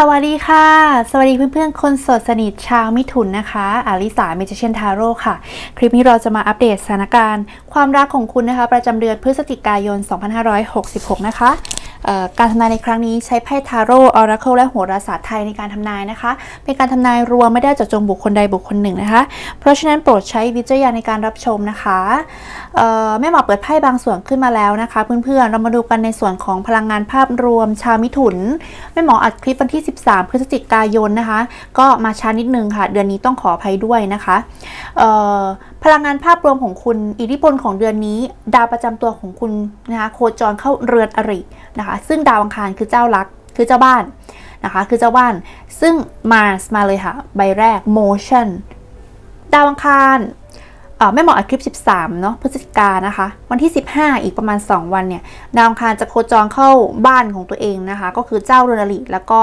สวัสดีค่ะ สวัสดีเพื่อนๆ คนสดสนิทชาวมิถุนนะคะอาริสาเมจิเชนทาโร่ค่ะ คลิปนี้เราจะมาอัปเดตสถานการณ์ ความรักของคุณนะคะ ประจำเดือนพฤศจิกายน 2566 นะคะ การทำนายในครั้งนี้ใช้ไพ่ทาโร่ออราเคิลและโหราศาสตร์ไทยในการทำนายนะคะ เป็นการทำนายรวมไม่ได้เจาะจงบุคคลใดบุคคลหนึ่งนะคะ เพราะฉะนั้นโปรดใช้วิจารณญาณในการรับชมนะคะแม่หมอเปิดไพ่บางส่วนขึ้นมาแล้วนะคะ เพื่อนๆเรามาดูกันในส่วนของพลังงานภาพรวมชาวมิถุนแม่หมออัดคลิปวันที่ 13 พฤศจิกายนนะคะ ก็มาช้านิดนึงค่ะ เดือนนี้ต้องขออภัยด้วยนะคะพลังงานภาพรวมของคุณอิทธิพลของเดือนนี้ ดาวประจำตัวของคุณนะคะโคจรเข้าเรือนอริ นะคะ ซึ่งดาวอังคารคือเจ้ารักคือเจ้าบ้านนะคะคือเจ้าบ้าน ซึ่ง Mars มาเลยค่ะ ใบแรก Motion ดาวอังคารเอ่อแม่หมออัดคลิป 13 เนาะพฤศจิกานะคะ วันที่ 15 อีกประมาณ 2 วันเนี่ย ดาวอังคารจะโคจรเข้าบ้านของตัวเองนะคะ ก็คือเจ้าเรือนอริแล้วก็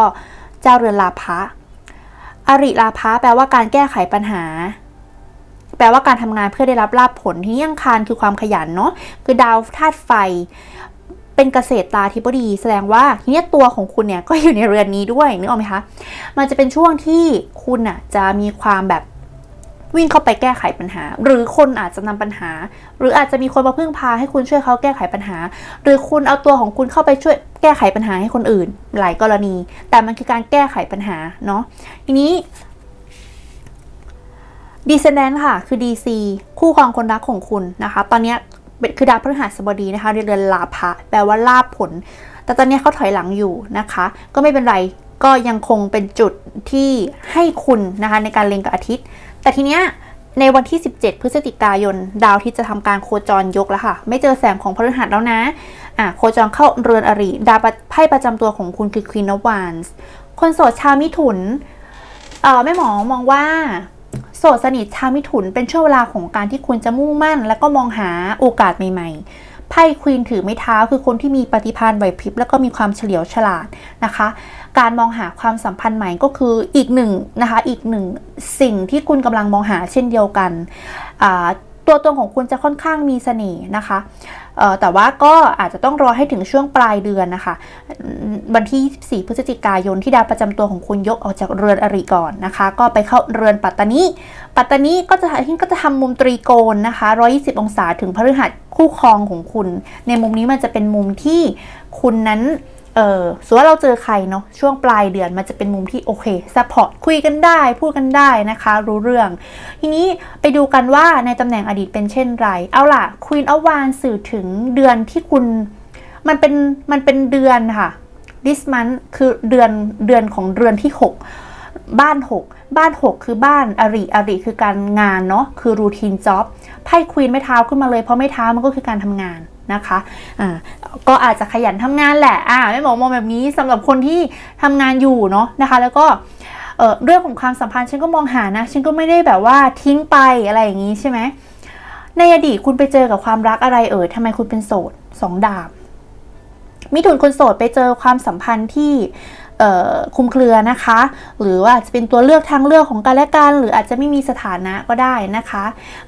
เจ้าเรือนลาภะอริลาภะแปลว่าการแก้ไขปัญหา แปลว่าการทำงานเพื่อได้รับลาภผลที่นี่อังคารคือความขยันเนาะคือดาวธาตุไฟ เป็นเกษตรตาธิบดี แสดงว่าทีนี้ตัวของคุณเนี่ยก็อยู่ในเรือนนี้ด้วยนึกออกไหมคะ มันจะเป็นช่วงที่คุณอะจะมีความแบบวิ่งเข้าไปแก้ไขปัญหา หรือคนอาจจะนำปัญหา หรืออาจจะมีคนมาพึ่งพาให้คุณช่วยเขาแก้ไขปัญหา หรือคุณเอาตัวของคุณเข้าไปช่วยแก้ไขปัญหาให้คนอื่น หลายกรณี แต่มันคือการแก้ไขปัญหาเนาะทีนี้ดีเซนแดนค่ะ คือ DC คู่ครองคนรักของคุณนะคะ ตอนเนี้ย เป็นคือดาวพฤหัสบดีนะคะเรือนลาภะแปลว่าลาภผล แต่ตอนนี้เขาถอยหลังอยู่นะคะ ก็ไม่เป็นไรก็ยังคงเป็นจุดที่ให้คุณนะคะในการเล็งกับอาทิตย์ แต่ทีเนี้ยในวันที่ 17 พฤศจิกายน ดาวที่จะทำการโคจรยกแล้วค่ะ ไม่เจอแสงของพฤหัสแล้วนะอะโคจรเข้าเรือนอริ ดาวไพ่ประจำตัวของคุณคือ Queen of Wands คนโสดชาวมิถุนเอ่อแม่หมอมองว่า สดสนิทชาวมิถุนเป็นช่วงเวลาของการที่คุณจะมุ่งมั่น และก็มองหาโอกาสใหม่ ๆ ไพ่ควีนถือไม้เท้าคือคนที่มีปฏิภาณไหวพริบ แล้วก็มีความเฉลียวฉลาดนะคะ การมองหาความสัมพันธ์ใหม่ก็คืออีกหนึ่งนะคะอีกหนึ่งสิ่งที่คุณกำลังมองหาเช่นเดียวกันอ่า ตัวตนของคุณจะค่อนข้างมีเสน่ห์นะคะแต่ว่าก็อาจจะต้องรอให้ถึงช่วงปลายเดือนนะคะ วันที่ 24 พฤศจิกายนที่ดาวประจำตัวของคุณยกออกจากเรือนอริก่อนนะคะ ก็ไปเข้าเรือนปัตตานีปัตตานีก็จะที่ก็จะทำมุมตรีโกณนะคะ 120 องศาถึงพฤหัสคู่ครองของคุณ ในมุมนี้มันจะเป็นมุมที่คุณนั้น เออสมมติว่าเราเจอใครเนาะช่วงปลายเดือนมันจะเป็นมุมที่โอเคซัพพอร์ตคุยกันได้ พูดกันได้นะคะ รู้เรื่อง ทีนี้ไปดูกันว่าในตำแหน่งอดีตเป็นเช่นไร เอาล่ะ Queen of Wands สื่อถึงเดือนที่คุณมันเป็นมันเป็นเดือนค่ะ this month คือเดือนเดือนของเดือนที่ 6 บ้าน 6 บ้าน 6 คือบ้านอริอริคือการงานเนาะคือรูทีนจ็อบไพ่ควีนไม่เท้าขึ้นมาเลยเพราะไม่เท้ามันก็คือการทำงาน นะคะอ่าก็อาจจะขยันทำงานแหละอ่าไม่หมอมองแบบนี้สำหรับคนที่ทำงานอยู่เนาะนะคะ แล้วก็เออเรื่องของความสัมพันธ์ฉันก็มองหานะฉันก็ไม่ได้แบบว่าทิ้งไปอะไรอย่างนี้ใช่ไหมในอดีตคุณไปเจอกับความรักอะไรเอ่ยทำไมคุณเป็นโสดสองดาบมิถุนคนโสดไปเจอความสัมพันธ์ที่ คุมเครือนะคะ หรือว่าจะเป็นตัวเลือกทางเลือกของกันและกัน หรืออาจจะไม่มีสถานะก็ได้นะคะ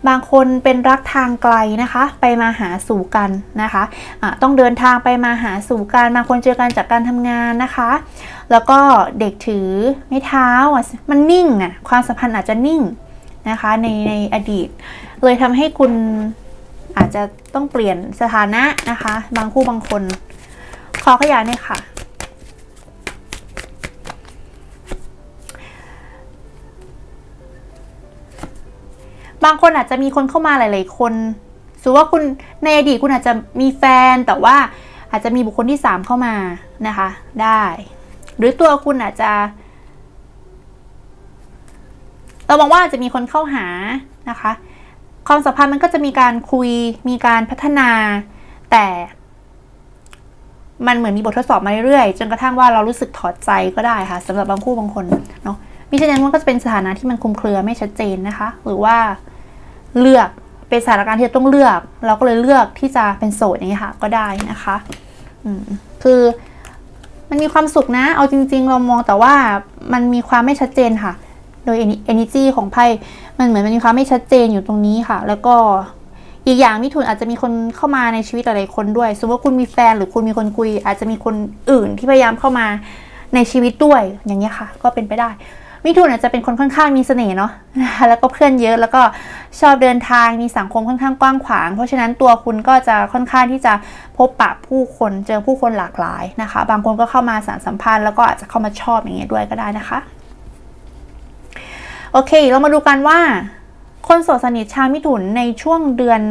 บางคนเป็นรักทางไกลนะคะ ไปมาหาสู่กันนะคะะต้องเดินทางไปมาหาสู่กันบางคนเจอกันจากการทำงานนะคะ แล้วก็เด็กถือไม้เท้าอะมันนิ่งอะความสัมพันธ์อาจจะนิ่งนะคะในในอดีต เลยทำให้คุณอาจจะต้องเปลี่ยนสถานะนะคะ บางคู่บางคน ขอขยายหน่อยค่ะ บางคนอาจจะมีคนเข้ามาหลาย ๆ คนสมมติว่าคุณในอดีตคุณอาจจะมีแฟนแต่ว่าอาจจะมีบุคคลที่สามเข้ามานะคะ ได้ หรือตัวคุณอาจจะ เรามองว่าอาจจะมีคนเข้าหานะคะ ความสัมพันธ์มันก็จะมีการคุยมีการพัฒนา แต่มันเหมือนมีบททดสอบมาเรื่อยๆจนกระทั่งว่าเรารู้สึกถอดใจก็ได้ค่ะสำหรับบางคู่บางคนเนาะมิฉะนั้นมันก็จะเป็นสถานะที่มันคลุมเครือไม่ชัดเจนนะคะ หรือว่า เลือกเป็นสถานการณ์ที่ต้องเลือก เราก็เลยเลือกที่จะเป็นโสดอย่างนี้ยค่ะ ก็ได้นะคะคือมันมีความสุขนะ เอาจริง ๆ เรามองแต่ว่ามันมีความไม่ชัดเจนค่ะ โดย energy ของไพ่ มันเหมือนมันมีความไม่ชัดเจนอยู่ตรงนี้ค่ะ แล้วก็อีกอย่างมิถุนอาจจะมีคนเข้ามาในชีวิตหลายๆคนด้วย สมมติว่าคุณมีแฟนหรือคุณมีคนคุย อาจจะมีคนอื่นที่พยายามเข้ามาในชีวิตด้วย อย่างเงี้ยค่ะ ก็เป็นไปได้ มิถุนอาจจะเป็นคนค่อนข้างมีเสน่ห์เนาะแล้วก็เพื่อนเยอะแล้วก็ชอบเดินทางมีสังคมค่อนข้างกว้างขวาง เพราะฉะนั้นตัวคุณก็จะค่อนข้างที่จะพบปะผู้คนเจอผู้คนหลากหลายนะคะ บางคนก็เข้ามาสานสัมพันธ์แล้วก็อาจจะเข้ามาชอบอย่างเงี้ยด้วยก็ได้นะคะโอเค เรามาดูกันว่า คนโสดสนิทชาวมิถุนในช่วงเดือน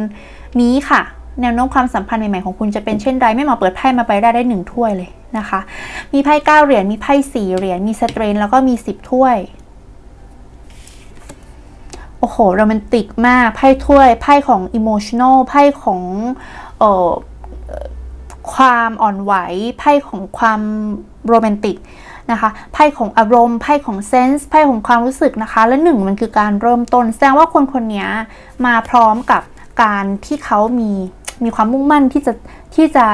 นี้ค่ะ แนวโน้มความสัมพันธ์ใหม่ๆของคุณจะเป็นเช่นไรไม่หมอเปิดไพ่มาไปได้ได้หนึ่งถ้วยเลย นะคะ มีไพ่เก้าเหรียญ มีไพ่สี่เหรียญ มีสเตรน แล้วก็มีสิบถ้วย โอ้โหโรแมนติกมาก ไพ่ถ้วย ไพ่ของอิโมชัน a ลไพ่ของเอ่อเอ่อความอ่อนไหว ไพ่ของความโรแมนติกนะคะไพ่ของอารมณ์ไพ่ของเซนส์ไพ่ของความรู้สึกนะคะ และหนึ่งมันคือการเริ่มต้น แสดงว่าคนคนนี้มาพร้อมกับการที่เขามีมีความมุ่งมั่นที่จะที่จะ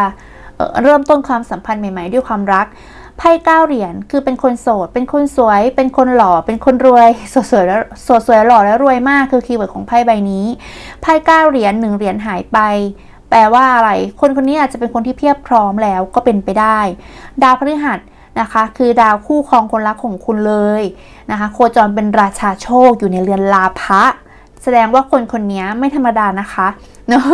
เเริ่มต้นความสัมพันธ์ใหม่ ๆ ด้วยความรักไพ่เก้าเหรียญคือเป็นคนโสด เป็นคนสวย เป็นคนหล่อ เป็นคนรวยสดสวยแล้วสดสวยหล่อและรวยมากคือคีย์เวิร์ดของไพ่ใบนี้ไพ่เก้าเหรียญหนึ่งเหรียญหายไป แปลว่าอะไร คนคนนี้อาจจะเป็นคนที่เพียบพร้อมแล้วก็เป็นไปได้ ดาวพฤหัสนะคะ คือดาวคู่ครองคนรักของคุณเลยนะคะ โคจรเป็นราชาโชคอยู่ในเรือนลาภะแสดงว่าคนคนนี้ไม่ธรรมดานะคะ เนาะ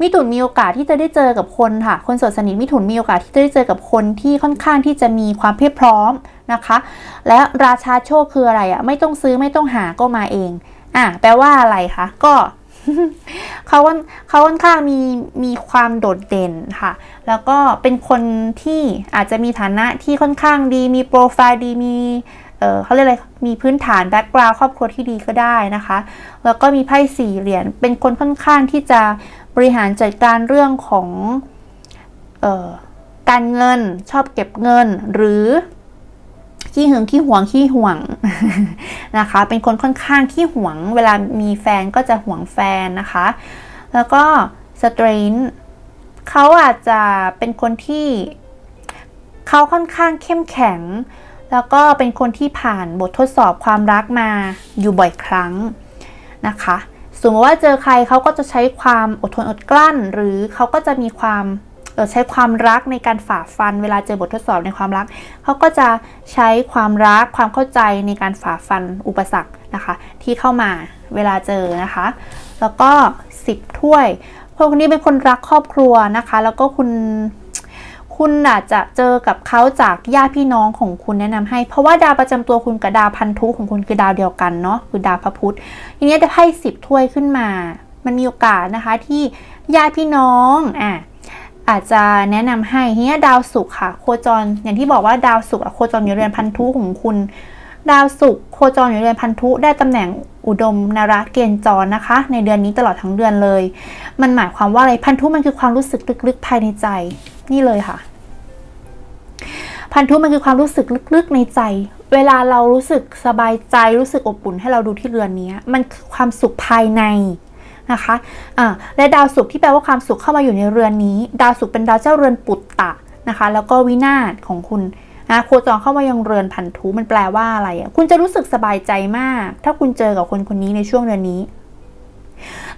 มิถุนมีโอกาสที่จะได้เจอกับคนค่ะ คนสดสนิทมิถุนมีโอกาสที่จะได้เจอกับคนที่ค่อนข้างที่จะมีความเพียบพร้อมนะคะ และราชาโชคคืออะไรอะ่ะไม่ต้องซื้อไม่ต้องหาก็มาเอง อะแปลว่าอะไรคะก็เขาเขาค่อนข้างมีมีความโดดเด่นค่ะ แล้วก็เป็นคนที่อาจจะมีฐานะที่ค่อนข้างดีมีโปรไฟล์ดีมี เขาเรียกอะไร มีพื้นฐานแบ็กกราวด์ครอบครัวที่ดีก็ได้นะคะ แล้วก็มีไพ่สี่เหรียญ เป็นคนค่อนข้างที่จะบริหารจัดการเรื่องของออการเงิน ชอบเก็บเงิน หรือขี้หึงขี้หวงขี้ห่วงนะคะ เป็นคนค่อนข้างขี้หวง เวลามีแฟนก็จะหวงแฟนนะคะ แล้วก็สเตรนเขาอาจจะเป็นคนที่เขาค่อนข้างเข้มแข็ง แล้วก็เป็นคนที่ผ่านบททดสอบความรักมาอยู่บ่อยครั้งนะคะสมมติว่าเจอใครเขาก็จะใช้ความอดทนอดกลั้น หรือเขาก็จะมีความใช้ความรักในการฝ่าฟัน เวลาเจอบททดสอบในความรัก เขาก็จะใช้ความรักความเข้าใจในการฝ่าฟันอุปสรรคนะคะ ที่เข้ามาเวลาเจอนะคะ แล้วก็สิบถ้วยคนคนนี้เป็นคนรักครอบครัวนะคะ แล้วก็คุณ คุณอาจจะเจอกับเขาจากญาติพี่น้องของคุณแนะนำให้ เพราะว่าดาวประจำตัวคุณกับดาวพันธุของคุณคือดาวเดียวกันเนาะคือดาวพระพุธทีนี้จะไพ่สิบถ้วยขึ้นมา มันมีโอกาสนะคะที่ญาติพี่น้องอะอาจจะแนะนำให้ทีนี้ดาวศุกร์ค่ะ โคจร อย่างที่บอกว่าดาวศุกร์โคจรอยู่เรือนพันธุของคุณ ดาวศุกร์โคจรอยู่เรือนพันธุได้ตำแหน่งอุดมนราเกณฑ์จรนะคะ ในเดือนนี้ตลอดทั้งเดือนเลย มันหมายความว่าอะไรพันธุมันคือความรู้สึกลึกๆภายในใจ นี่เลยค่ะ พันธุมันคือความรู้สึกลึกๆในใจ เวลาเรารู้สึกสบายใจรู้สึกอบอุ่นให้เราดูที่เรือนนี้ มันคือความสุขภายในนะคะอ่าและดาวศุกร์ที่แปลว่าความสุขเข้ามาอยู่ในเรือนนี้ ดาวศุกร์เป็นดาวเจ้าเรือนปุตตะนะคะ แล้วก็วินาศของคุณนะโคจรเข้ามายังเรือนพันธุมันแปลว่าอะไรอะคุณจะรู้สึกสบายใจมาก ถ้าคุณเจอกับคนคนนี้ในช่วงเดือนนี้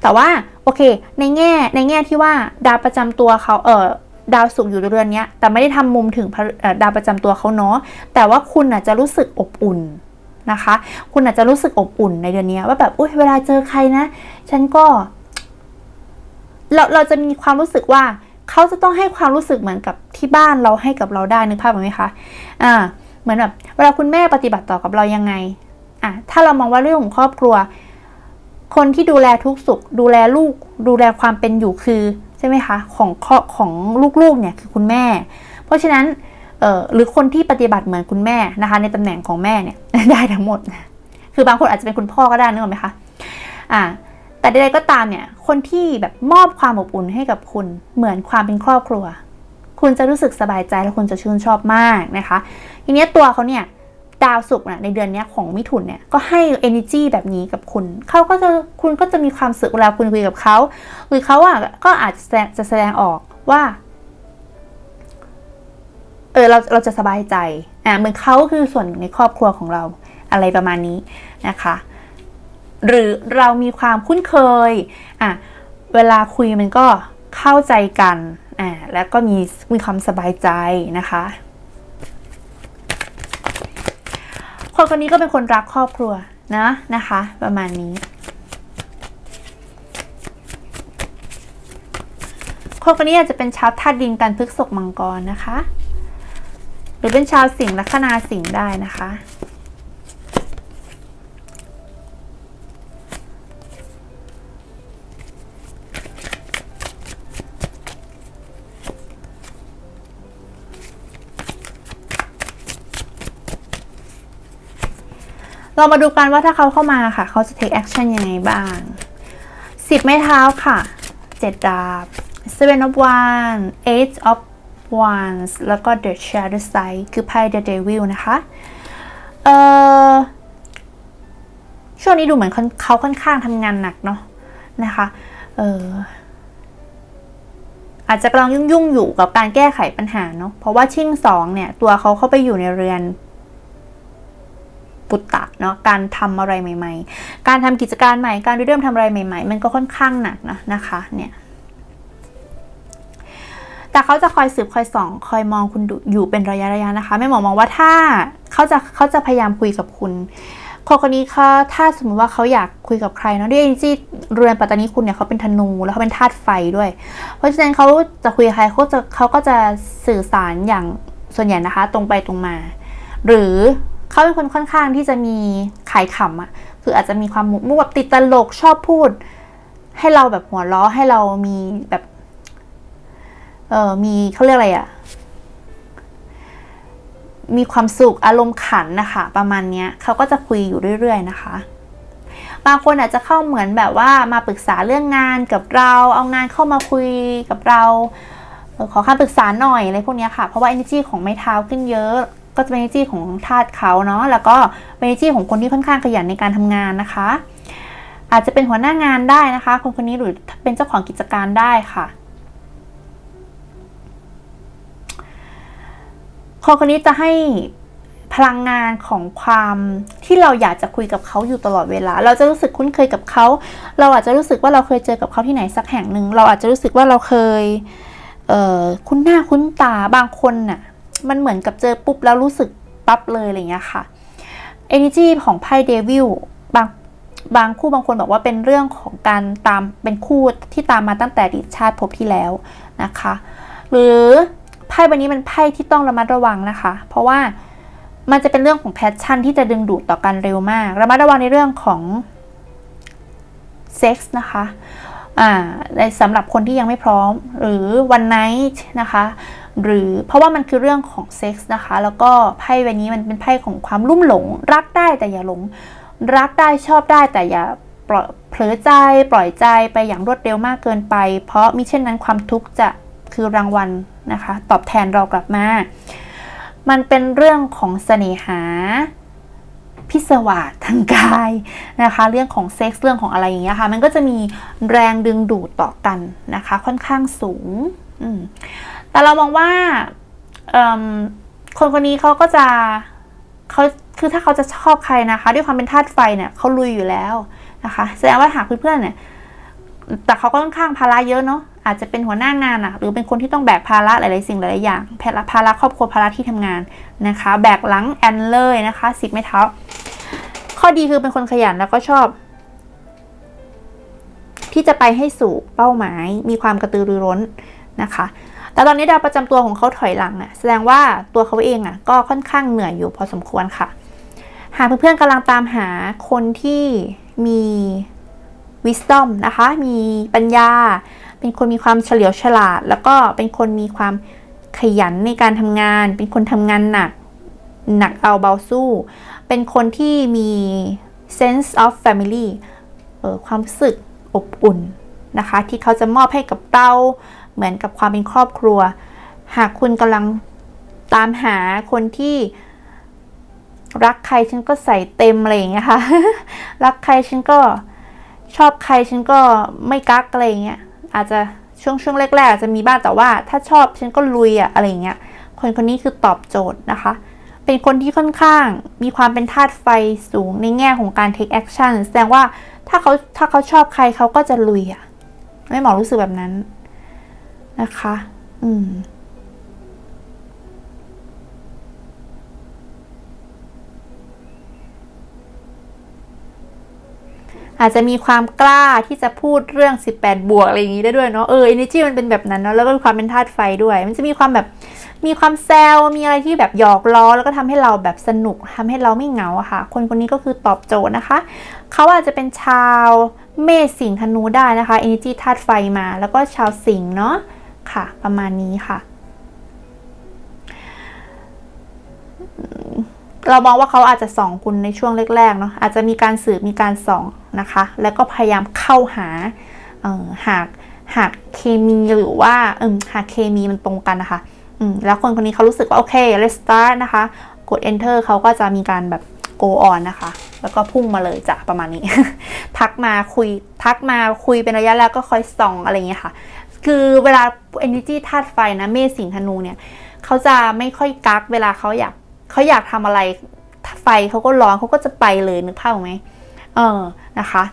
แต่ว่าโอเค ในแง่ในแง่ที่ว่าดาวประจำตัวเขาเออ ดาวศุกอยู่เรือนนี้แต่ไม่ได้ทำมุมถึงดาวประจำตัวเขาเนาะแต่ว่าคุณอาจจะรู้สึกอบอุ่นนะคะ คุณอาจจะรู้สึกอบอุ่นในเดือนนี้ว่าแบบอุ้ยเวลาเจอใครนะ ฉันก็เราเราจะมีความรู้สึกว่าเขาจะต้องให้ความรู้สึกเหมือนกับที่บ้านเราให้กับเราได้นึกภาพไหมคะอ่าเหมือนแบบเวลาคุณแม่ปฏิบัติต่อกับเรายังไงอะถ้าเรามองว่าเรื่องของครอบครัว คนที่ดูแลทุกสุข ดูแลลูก ดูแลความเป็นอยู่คือ ช่ไหมคะของครอของลูกๆเนี่ยคือคุณแม่ เพราะฉะนั้นหรือคนที่ปฏิบัติเหมือนคุณแม่นะคะ ในตำแหน่งของแม่เนี่ยได้ทั้งหมด คือบางคนอาจจะเป็นคุณพ่อก็ได้นึกออกไหมคะอ่าแต่ใดๆก็ตามเนี่ย คนที่แบบมอบความอบอุ่นให้กับคุณเหมือนความเป็นครอบครัว คุณจะรู้สึกสบายใจและคุณจะชื่นชอบมากนะคะ ทีนี้ตัวเขาเนี่ย ดาวศุกร์นะในเดือนนี้ของมิถุนเนี่ยก็ให้ energy แบบนี้กับคุณ เขาก็จะคุณก็จะมีความสุขเวลาคุณคุยกับเขาหรือเขาอะก็อาจจะแสดงจะแสดงออกว่าเออเราเราจะสบายใจอ่าเหมือนเขาคือส่วนหนึ่งในครอบครัวของเราอะไรประมาณนี้นะคะ หรือเรามีความคุ้นเคยอะเวลาคุยมันก็เข้าใจกันอ่าแล้วก็มีมีความสบายใจนะคะ คนคนนี้ก็เป็นคนรักครอบครัวนะนะคะ ประมาณนี้ คนคนนี้อาจจะเป็นชาวธาตุดินกันพฤกษกมังกรนะคะ หรือเป็นชาวสิงห์ลัคนาสิงห์ได้นะคะ เรามาดูกันว่าถ้าเขาเข้ามาค่ะ เขาจะ take action ยังไงบ้างสิบไม้เท้าค่ะเจ็ดดาบ seven of wands eight of wands แล้วก็ the shadow side คือไพ่ the devil นะคะ เอ่อ ช่วงนี้ดูเหมือนเขาเขาค่อนข้างทำงานหนักเนาะนะคะ เอออาจจะกำลังยุ่งๆอยู่กับการแก้ไขปัญหาเนาะ เพราะว่าชิ่งสองเนี่ย ตัวเขาเข้าไปอยู่ในเรือน ปุตตะเนาะการทำอะไรใหม่ ๆ การทำกิจการใหม่ การเริ่มทำอะไรใหม่ ๆ มันก็ค่อนข้างหนักนะนะคะเนี่ยแต่เขาจะคอยสืบคอยส่อง คอยมองคุณอยู่เป็นระยะระยะนะคะไม่หมอมองว่าถ้าเขาจะเขาจะพยายามคุยกับคุณคนคนนี้เขาถ้าสมมติว่าเขาอยากคุยกับใครเนาะด้วยจีเรือนปัตตานีคุณเนี่ยเขาเป็นธนูแล้วเขาเป็นธาตุไฟด้วย เพราะฉะนั้นเขาจะคุยกับใครเขาจะเขาก็จะสื่อสารอย่างส่วนใหญ่นะคะ ตรงไปตรงมา หรือ เขาเป็นคนค่อนข้างที่จะมีขายขำอะคืออาจจะมีความมุกมุกแบบติดตลกชอบพูด ให้เราแบบหัวเราะให้เรามีแบบ เออมีเขาเรียกอะไรอะมีความสุขอารมณ์ขันนะคะ ประมาณเนี้ยเขาก็จะคุยอยู่เรื่อย ๆ นะคะบางคนอาจจะเข้าเหมือนแบบว่ามาปรึกษาเรื่องงานกับเรา เอางานเข้ามาคุยกับเรา ขอคำปรึกษาหน่อยอะไรพวกนี้ค่ะ เพราะว่า energy ของไม้เท้าขึ้นเยอะ ก็จะเป็น energy ของธาตุเขาเนาะแล้วก็เป็น energy ของคนที่ค่อนข้างขยันในการทำงานนะคะ อาจจะเป็นหัวหน้างานได้นะคะ คนคนนี้หรือเป็นเจ้าของกิจการได้ค่ะคนคนนี้จะให้พลังงานของความที่เราอยากจะคุยกับเขาอยู่ตลอดเวลา เราจะรู้สึกคุ้นเคยกับเขา เราอาจจะรู้สึกว่าเราเคยเจอกับเขาที่ไหนสักแห่งหนึ่ง เราอาจจะรู้สึกว่าเราเคยเคุ้นหน้าคุ้นตาบางคนน่ะ มันเหมือนกับเจอปุ๊บแล้วรู้สึกปั๊บเลยอะไรอย่างเงี้ยค่ะ energy ของไพ่เดวิลบางบางคู่บางคนบอกว่าเป็นเรื่องของการตามเป็นคู่ที่ตามมาตั้งแต่ดีตชาติภพที่แล้วนะคะ หรือไพ่ใบนี้เป็นไพ่ที่ต้องระมัดระวังนะคะ เพราะว่ามันจะเป็นเรื่องของแพชชั่นที่จะดึงดูดต่อกันเร็วมาก ระมัดระวังในเรื่องของเซ็กส์นะคะ อ่าในสำหรับคนที่ยังไม่พร้อม หรือวันไนท์นะคะ หรือเพราะว่ามันคือเรื่องของเซ็กส์นะคะ แล้วก็ไพ่ใบนี้มันเป็นไพ่ของความลุ่มหลง รักได้แต่อย่าหลง รักได้ชอบได้แต่อย่าปล่อยเผลอใจปล่อยใจไปอย่างรวดเร็วมากเกินไป เพราะมิเช่นนั้นความทุกข์จะคือรางวัลนะคะ ตอบแทนเรากลับมา มันเป็นเรื่องของเสน่หาพิศวาสทางกายนะคะ เรื่องของเซ็กส์เรื่องของอะไรอย่างเงี้ยค่ะ มันก็จะมีแรงดึงดูดต่อกันนะคะ ค่อนข้างสูงอืม แต่เรามองว่าคนคนนี้เขาก็จะเขาคือถ้าเขาจะชอบใครนะคะ ด้วยความเป็นธาตุไฟเนี่ยเขาลุยอยู่แล้วนะคะ แสดงว่าหากเพื่อนๆเนี่ย แต่เขาก็ค่อนข้างภาระเยอะเนาะอาจจะเป็นหัวหน้างานอะหรือเป็นคนที่ต้องแบกภาระหลายๆสิ่งหลายๆอย่างภาระภาระครอบครัวภาระที่ทำงานนะคะ แบกหลังแอนเลยนะคะสิบไม้เท้า ข้อดีคือเป็นคนขยันแล้วก็ชอบ ที่จะไปให้สู่เป้าหมาย มีความกระตือรือร้นนะคะ แต่ตอนนี้ดาวประจำตัวของเขาถอยหลังอะแสดงว่าตัวเขาเองอะก็ค่อนข้างเหนื่อยอยู่พอสมควรค่ะ หากเพื่อนๆกำลังตามหาคนที่มี wisdom นะคะ มีปัญญา เป็นคนมีความเฉลียวฉลาด แล้วก็เป็นคนมีความขยันในการทำงาน เป็นคนทำงานหนัก หนักเอาเบาสู้ เป็นคนที่มี sense of family ออความรู้สึกอบอุ่นนะคะ ที่เขาจะมอบให้กับเรา เหมือนกับความเป็นครอบครัว หากคุณกำลังตามหาคนที่รักใครฉันก็ใส่เต็มอะไรอย่างเงี้ยค่ะ รักใครฉันก็ชอบใครฉันก็ไม่กักอะไรอย่างเงี้ย อาจจะช่วงช่วงแรกๆอาจจะมีบ้างแต่ว่า ถ้าชอบฉันก็ลุยอะอะไรอย่างเงี้ย คนคนนี้คือตอบโจทย์นะคะ เป็นคนที่ค่อนข้างมีความเป็นธาตุไฟสูงในแง่ของการ take action แสดงว่าถ้าเขาถ้าเขาชอบใครเขาก็จะลุยอะไม่หมอรู้สึกแบบนั้น นะคะ อืมอาจจะมีความกล้าที่จะพูดเรื่อง 18 บวกอะไรอย่างนี้ได้ด้วยเนาะ เออ energy มันเป็นแบบนั้นเนาะ แล้วก็ความเป็นธาตุไฟด้วย มันจะมีความแบบ มีความแซว มีอะไรที่แบบหยอกล้อ แล้วก็ทำให้เราแบบสนุก ทำให้เราไม่เหงาค่ะ คนคนนี้ก็คือตอบโจทย์นะคะ เขาอาจจะเป็นชาวเมษสิงธนูได้นะคะ energy ธาตุไฟมา แล้วก็ชาวสิงเนาะ ค่ะ ประมาณนี้ค่ะ เรามองว่าเขาอาจจะส่องคุณในช่วงแรกๆเนาะอาจจะมีการสืบมีการส่องนะคะ แล้วก็พยายามเข้าหาหากหากเคมีหรือว่าเออหากเคมีมันตรงกันนะคะอืมแล้วคนคนนี้เขารู้สึกว่า โอเค let's start นะคะ กด enter เขาก็จะมีการแบบ go on นะคะ แล้วก็พุ่งมาเลยจ้ะประมาณนี้ ทักมาคุยทักมาคุยเป็นระยะแล้วก็คอยส่องอะไรอย่างเงี้ยค่ะ คือเวลา energy ธาตุไฟนะเมษสิงธนูเนี่ยเขาจะไม่ค่อยกักเวลาเขาอยากเขาอยากทำอะไรไฟเขาก็ร้อนเขาก็จะไปเลยนึกภาพไหมเออนะคะ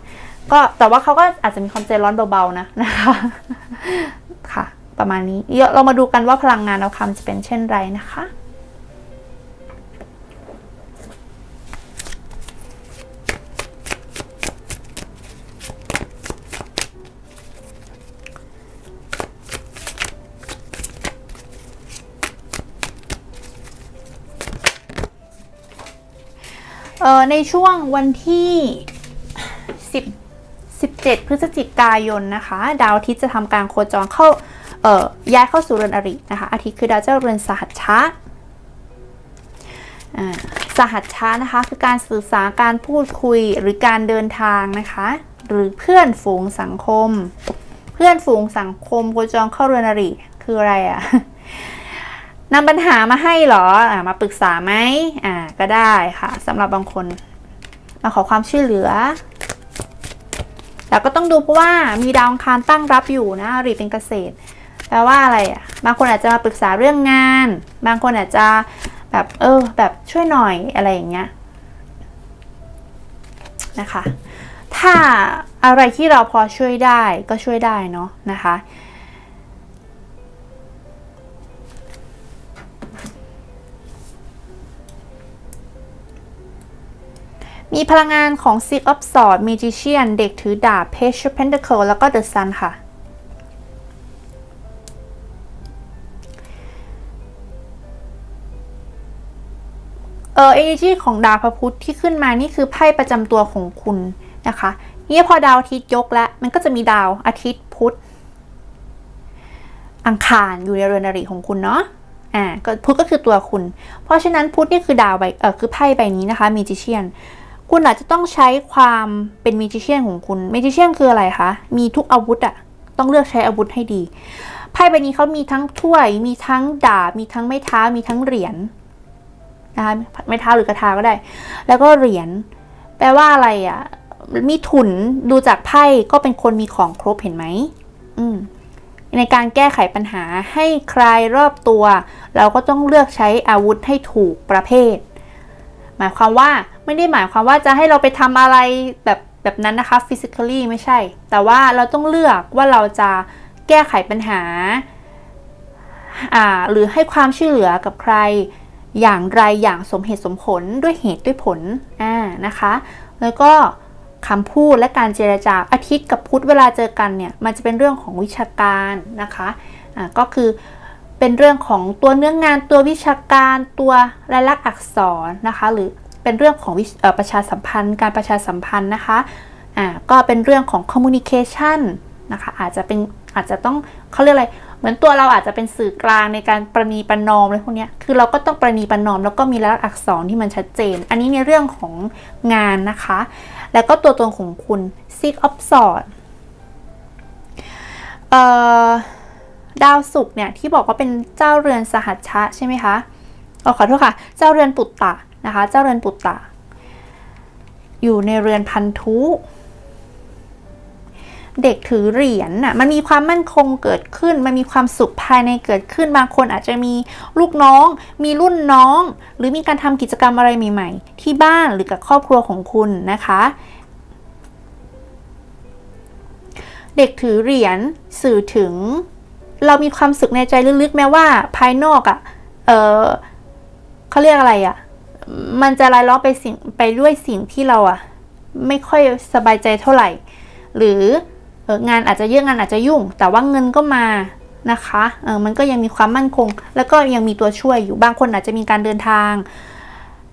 ก็แต่ว่าเขาก็อาจจะมีความใจร้อนเบาๆนะนะคะค่ะ ประมาณนี้เดี๋ยวเรามาดูกันว่าพลังงานเราคำจะเป็นเช่นไรนะคะ เออในช่วงวันที่ 10 17 พฤศจิกายนนะคะ ดาวอาทิตย์จะทำการโคจรเข้าเอ่อย้ายเข้าสู่เรือนอรินะคะ อาทิตย์คือดาวเจ้าเรือนสหัชชะสหัชชะนะคะคือการสื่อสารการพูดคุยหรือการเดินทางนะคะ หรือเพื่อนฝูงสังคม เพื่อนฝูงสังคมโคจรเข้าเรือนอริคืออะไรอะ่ะ นำปัญหามาให้เหรออมาปรึกษาไหมอ่าก็ได้ค่ะสำหรับบางคน มาขอความช่วยเหลือแล้วก็ต้องดูเพราะว่ามีดาวอังคารตั้งรับอยู่นะรีเป็นเกษตรแปลว่าอะไรอะบางคนอาจจะมาปรึกษาเรื่องงาน บางคนอาจจะแบบเออแบบช่วยหน่อยอะไรอย่างเงี้ยนะคะ ถ้าอะไรที่เราพอช่วยได้ก็ช่วยได้เนาะนะคะ มีพลังงานของ Six of Swords Magician เด็กถือดาบ Page of Pentacle แล้วก็ The Sun ค่ะ เออ energy ของดาวพระพุธที่ขึ้นมานี่คือไพ่ประจำตัวของคุณนะคะนี่พอดาวอาทิตย์ยกแล้ว มันก็จะมีดาวอาทิตย์พุธ อังคารอยู่ในเรือนอริของคุณเนาะอ่าก็พุธก็คือตัวคุณ เพราะฉะนั้นพุธนี่คือดาวใบเออคือไพ่ใบนี้นะคะ Magician คุณอาจจะต้องใช้ความเป็นมิจิเชียนของคุณมิจิเชียนคืออะไรคะ มีทุกอาวุธอะต้องเลือกใช้อาวุธให้ดี ไพ่ใบนี้เขามีทั้งถ้วย มีทั้งดาบ มีทั้งไม้เท้า มีทั้งเหรียญนะคะไม้เท้าหรือกระทาก็ได้ แล้วก็เหรียญ แปลว่าอะไรอะมีถุน ดูจากไพ่ก็เป็นคนมีของครบเห็นไหมอืมในการแก้ไขปัญหาให้ใครรอบตัว เราก็ต้องเลือกใช้อาวุธให้ถูกประเภท หมายความว่าไม่ได้หมายความว่าจะให้เราไปทำอะไรแบบแบบนั้นนะคะ physically ไม่ใช่ แต่ว่าเราต้องเลือกว่าเราจะแก้ไขปัญหาอ่าหรือให้ความช่วยเหลือกับใคร อย่างไรอย่างสมเหตุสมผลด้วยเหตุด้วยผลอ่านะคะ แล้วก็คำพูดและการเจรจาอาทิตย์กับพุธเวลาเจอกันเนี่ย มันจะเป็นเรื่องของวิชาการนะคะอ่าก็คือ เป็นเรื่องของตัวเนื้องงานตัววิชาการตัวลายลักษณ์อักษรนะคะ หรือเป็นเรื่องของประชาสัมพันธ์ การประชาสัมพันธ์นะคะอ่าก็เป็นเรื่องของ communication นะคะอาจจะเป็นอาจจะต้องเขาเรียกอะไรเหมือนตัวเราอาจจะเป็นสื่อกลางในการประนีประนอมอะไรพวกนี้คือเราก็ต้องประนีประนอม แล้วก็มีลักษณ์อักษรที่มันชัดเจน อันนี้ในเรื่องของงานนะคะ แล้วก็ตัวตนของคุณ six of swords เอ่อ ดาวศุกร์เนี่ยที่บอกว่าเป็นเจ้าเรือนสหัชชะใช่ไหมคะอ๋อขอโทษค่ะ เจ้าเรือนปุตตะนะคะ เจ้าเรือนปุตตะ อยู่ในเรือนพันธุ เด็กถือเหรียญน่ะ มันมีความมั่นคงเกิดขึ้น มันมีความสุขภายในเกิดขึ้น บางคนอาจจะมีลูกน้อง มีรุ่นน้อง หรือมีการทำกิจกรรมอะไรใหม่ ๆ ที่บ้านหรือกับครอบครัวของคุณนะคะ เด็กถือเหรียญสื่อถึง เรามีความสุขในใจลึกๆ แม้ว่าภายนอกอะ่ะ เออเขาเรียกอะไรอะ่ะ มันจะรายล้อไปสิ่งไปด้วยสิ่งที่เราอะไม่ค่อยสบายใจเท่าไหร่ หรือเองานอาจจะเยอะงานอาจจะยุ่ง แต่ว่าเงินก็มานะคะเออมันก็ยังมีความมั่นคง แล้วก็ยังมีตัวช่วยอยู่บางคนอาจจะมีการเดินทาง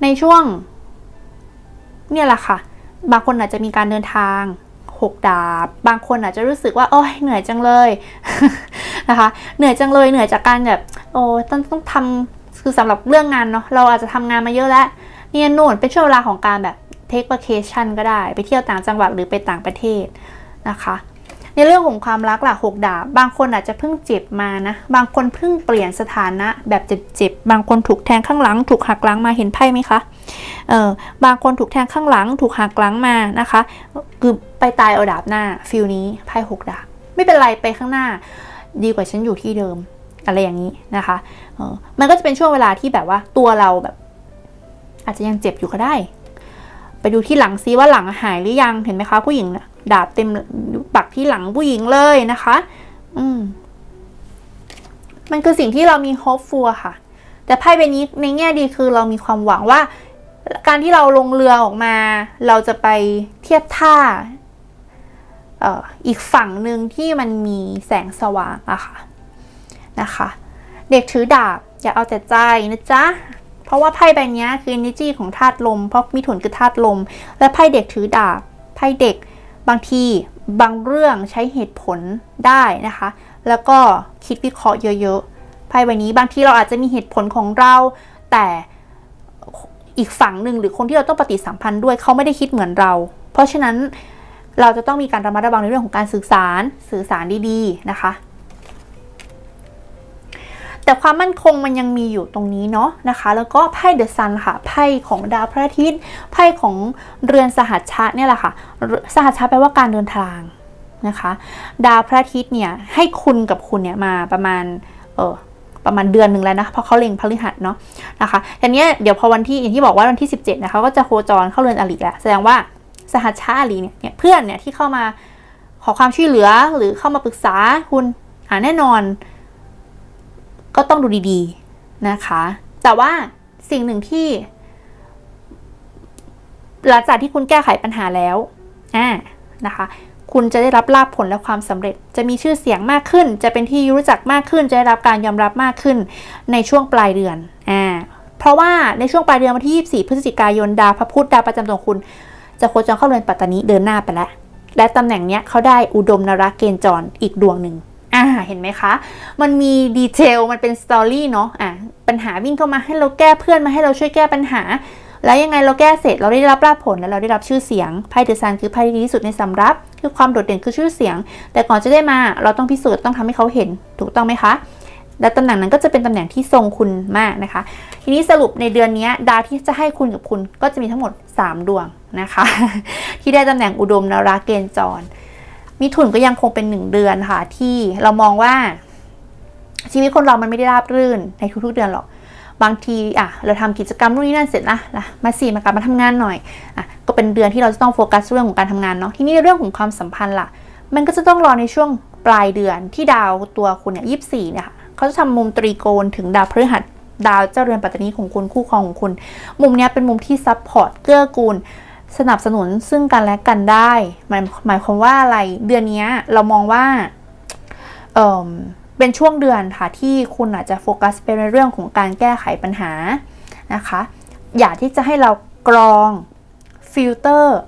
ในช่วง เนี่ยแหละค่ะ บางคนอาจจะมีการเดินทาง หกดาบ บางคนอาจจะรู้สึกว่าโอ้ยเหนื่อยจังเลยนะคะ เหนื่อยจังเลยเหนื่อยจากการแบบโอ้ต้องต้องทำคือสำหรับเรื่องงานเนาะเราอาจจะทำงานมาเยอะแล้วเนี่ยโน่นเป็นช่วงเวลาของการแบบ take vacation ก็ได้ ไปเที่ยวต่างจังหวัดหรือไปต่างประเทศนะคะ ในเรื่องของความรักล่ะหกดาบบางคนอาจจะเพิ่งเจ็บมานะ บางคนเพิ่งเปลี่ยนสถานะ แบบเจ็บๆ บางคนถูกแทงข้างหลัง ถูกหักหลังมาเห็นไพ่ไหมคะ เออบางคนถูกแทงข้างหลัง ถูกหักหลังมานะคะ คือไปตายเอาดาบหน้าฟิลนี้ไพ่หกดาบ ไม่เป็นไรไปข้างหน้า ดีกว่าฉันอยู่ที่เดิมอะไรอย่างนี้นะคะเออมันก็จะเป็นช่วงเวลาที่แบบว่าตัวเราแบบ อาจจะยังเจ็บอยู่ก็ได้ ไปดูที่หลังซิว่าหลังหายหรือยังเห็นไหมคะผู้หญิงน่ะ ดาบเต็มปักที่หลังผู้หญิงเลยนะคะ อืม มันคือสิ่งที่เรามี hope for ค่ะ แต่ไพ่ใบนี้ในแง่ดีคือเรามีความหวังว่า การที่เราลงเรือออกมา เราจะไปเทียบท่าเอ่ออีกฝั่งหนึ่งที่มันมีแสงสว่างอะค่ะนะคะ เด็กถือดาบอย่าเอาแต่ใจนะจ๊ะเพราะว่าไพ่ใบนี้คือ energy ของธาตุลม เพราะมิถุนคือธาตุลม และไพ่เด็กถือดาบ ไพ่เด็ก บางทีบางเรื่องใช้เหตุผลได้นะคะ แล้วก็คิดวิเคราะห์เยอะๆไพ่ใบนี้บางทีเราอาจจะมีเหตุผลของเรา แต่อีกฝั่งหนึ่งหรือคนที่เราต้องปฏิสัมพันธ์ด้วยเขาไม่ได้คิดเหมือนเรา เพราะฉะนั้นเราจะต้องมีการระมัดระวังในเรื่องของการสื่อสารสื่อสารดีๆนะคะ แต่ความมั่นคงมันยังมีอยู่ตรงนี้เนาะนะคะ แล้วก็ไพ่เดอะซันค่ะไพ่ของดาวพระอาทิตย์ไพ่ของเรือนสหัชชะเนี่ยแหละค่ะ สหัชชะแปลว่าการเดินทางนะคะ ดาวพระอาทิตย์เนี่ยให้คุณกับคุณเนี่ยมาประมาณเออประมาณเดือนหนึ่งแล้วนะเพราะเขาเล็งพฤหัสเนาะนะคะแต่เนี้ยเดี๋ยวพอวันที่อย่างที่บอกว่าวันที่ 17นะคะก็จะโคจรเข้าเรือนอริแล้วแสดงว่าสหัชชะอริเนี่ยเนี่ยเพื่อนเนี่ยที่เข้ามาขอความช่วยเหลือหรือเข้ามาปรึกษาคุณอ่าแน่นอน ก็ต้องดูดีๆนะคะ แต่ว่าสิ่งหนึ่งที่ หลังจากที่คุณแก้ไขปัญหาแล้วอ่านะคะ คุณจะได้รับลาภผลและความสำเร็จ จะมีชื่อเสียงมากขึ้น จะเป็นที่รู้จักมากขึ้น จะได้รับการยอมรับมากขึ้นในช่วงปลายเดือนอ่าเพราะว่าในช่วงปลายเดือนวันที่ 24 พฤศจิกายนดาวพระพุธดาวประจำตัวคุณ จะโคจรเข้าเรือนปัตตานีเดินหน้าไปแล้วและตำแหน่งเนี้ยเขาได้อุดมนราเกณฑ์จรอีกดวงหนึ่ง อ่าเห็นไหมคะ มันมีดีเทลมันเป็นสตอรี่เนาะอะปัญหาวิ่งเข้ามาให้เราแก้เพื่อนมาให้เราช่วยแก้ปัญหา แล้วยังไงเราแก้เสร็จเราได้รับลาภผลและเราได้รับชื่อเสียงไพ่เดอะซันคือไพ่ที่ดีที่สุดในสำรับ คือความโดดเด่นคือชื่อเสียง แต่ก่อนจะได้มาเราต้องพิสูจน์ต้องทำให้เขาเห็นถูกต้องไหมคะและตำแหน่งนั้นก็จะเป็นตำแหน่งที่ทรงคุณมากนะคะ ทีนี้สรุปในเดือนนี้ดาวที่จะให้คุณกับคุณก็จะมีทั้งหมด 3 ดวงนะคะ ที่ได้ตำแหน่งอุดมนราเกณฑ์จร มิถุนก็ยังคงเป็นหนึ่งเดือนค่ะ ที่เรามองว่า ชีวิตคนเรามันไม่ได้ราบรื่นในทุกๆเดือนหรอก บางทีอะเราทำกิจกรรมนู่นนี่นั่นเสร็จนะนะมาสี่มากลับมาทำงานหน่อยอะก็เป็นเดือนที่เราจะต้องโฟกัสเรื่องของการทำงานเนาะทีนี้เรื่องของความสัมพันธ์ล่ะ มันก็จะต้องรอในช่วงปลายเดือนที่ดาวตัวคุณเนี่ยยี่สี่เนี่ยค่ะเขาจะทำมุมตรีโกณถึงดาวพฤหัสดาวเจ้าเรือนปัตตานีของคุณคู่ครองของคุณ มุมเนี้ยเป็นมุมที่ซับพอร์ตเกื้อกูล สนับสนุนซึ่งกันและกันได้หมายหมายความว่าอะไรเดือนนี้เรามองว่าเออเป็นช่วงเดือนค่ะที่คุณอาจจะโฟกัสไปในเรื่องของการแก้ไขปัญหานะคะ อยากที่จะให้เรากรองฟิลเตอร์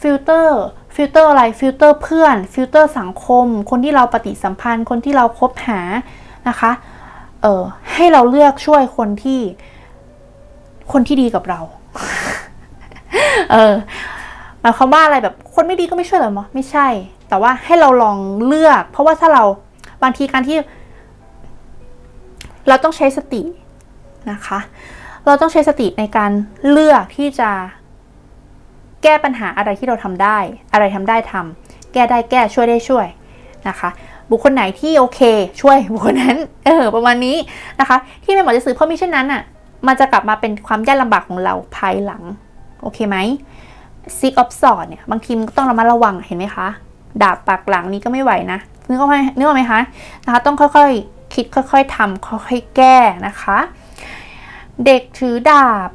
ฟิลเตอร์ฟิลเตอร์อะไรฟิลเตอร์เพื่อนฟิลเตอร์สังคม คนที่เราปฏิสัมพันธ์ คนที่เราคบหานะคะเออให้เราเลือกช่วยคนที่คนที่ดีกับเรา เออหมายความว่าอะไรแบบคนไม่ดีก็ไม่ช่วยเหรอมะไม่ใช่ แต่ว่าให้เราลองเลือก เพราะว่าถ้าเราบางทีการที่ เราต้องใช้สตินะคะ เราต้องใช้สติในการเลือกที่จะ แก้ปัญหาอะไรที่เราทำได้ อะไรทำได้ทำแก้ได้แก้ช่วยได้ช่วยนะคะ บุคคลไหนที่โอเค ช่วยบุคคลนั้น เออ ประมาณนี้นะคะ ที่ไม่หมอจะซื้อเพราะมิเช่นนั้นอะ มันจะกลับมาเป็นความยากลำบากของเราภายหลัง โอเคไหมซิกออฟสอดเนี่ยบางทีมันก็ต้องระมัดระวังเห็นไหมคะ ดาบปากหลังนี้ก็ไม่ไหวนะนึกออกไหมนึกออกไหมคะนะคะต้องค่อยๆ คิดค่อยๆทำค่อยๆแก้นะคะ เด็กถือดาบ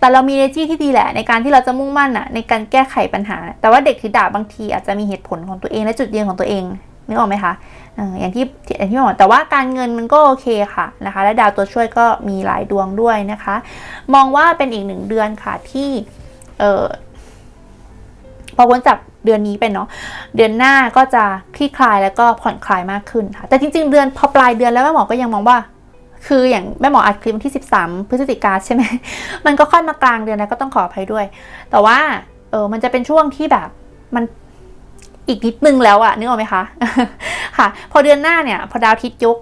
แต่เรามี energy ที่ดีแหละ ในการที่เราจะมุ่งมั่นอะในการแก้ไขปัญหา แต่ว่าเด็กถือดาบบางทีอาจจะมีเหตุผลของตัวเองและจุดยืนของตัวเอง นึกออกไหมคะอย่างที่อย่างที่บอกแต่ว่าการเงินมันก็โอเคค่ะนะคะ และดาวตัวช่วยก็มีหลายดวงด้วยนะคะ มองว่าเป็นอีกหนึ่งเดือนค่ะที่เออพอพ้นจากเดือนนี้ไปเนาะเดือนหน้าก็จะคลี่คลายแล้วก็ผ่อนคลายมากขึ้นค่ะ แต่จริง ๆ เดือนพอปลายเดือนแล้วแม่หมอก็ยังมองว่า คืออย่างแม่หมออัดคลิปวันที่ 13 พฤศจิกาใช่ไหมมันก็ค่อยมากลางเดือนแล้วก็ต้องขออภัยด้วย แต่ว่าเออมันจะเป็นช่วงที่แบบมัน อีกนิดนึงแล้วอะนึกออกไหมคะค่ะ พอเดือนหน้าเนี่ยพอดาวอาทิตย์ยก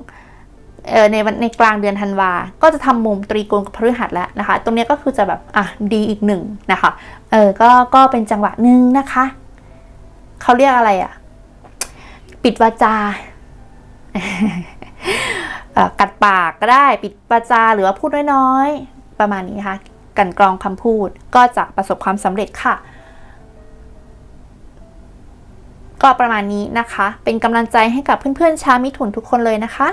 เออในวันในกลางเดือนธันวา ก็จะทำมุมตรีโกณกับพฤหัสแล้วนะคะ ตรงนี้ก็คือจะแบบอะดีอีกหนึ่งนะคะเออก็ก็เป็นจังหวะหนึ่งนะคะเขาเรียกอะไรอะปิดวาจาเอ่อกัดปากก็ได้ปิดวาจาหรือว่าพูดน้อยๆ ประมาณนี้นะคะ กันกรองคำพูดก็จะประสบความสำเร็จค่ะ ก็ประมาณนี้นะคะ เป็นกำลังใจให้กับเพื่อนๆชาวมิถุนทุกคนเลยนะคะ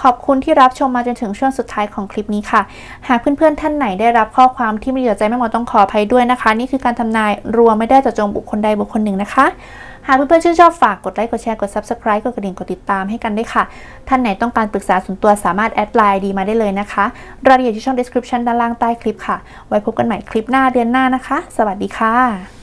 ขอบคุณที่รับชมมาจนถึงช่วงสุดท้ายของคลิปนี้ค่ะ หากเพื่อนๆท่านไหนได้รับข้อความที่ไม่ดีต่อใจแม่หมอต้องขออภัยด้วยนะคะ นี่คือการทำนายรวมไม่ได้เจาะจงบุคคลใดบุคคลหนึ่งนะคะหากเพื่อนๆชื่นชอบฝากกดไลค์กดแชร์กด subscribe กดกระดิ่งกดติดตามให้กันด้วยค่ะ ท่านไหนต้องการปรึกษาส่วนตัวสามารถแอดไลน์ดีมาได้เลยนะคะรายละเอียดที่ช่อง description ด้านล่างใต้คลิปค่ะ ไว้พบกันใหม่คลิปหน้าเดือนหน้านะคะ สวัสดีค่ะ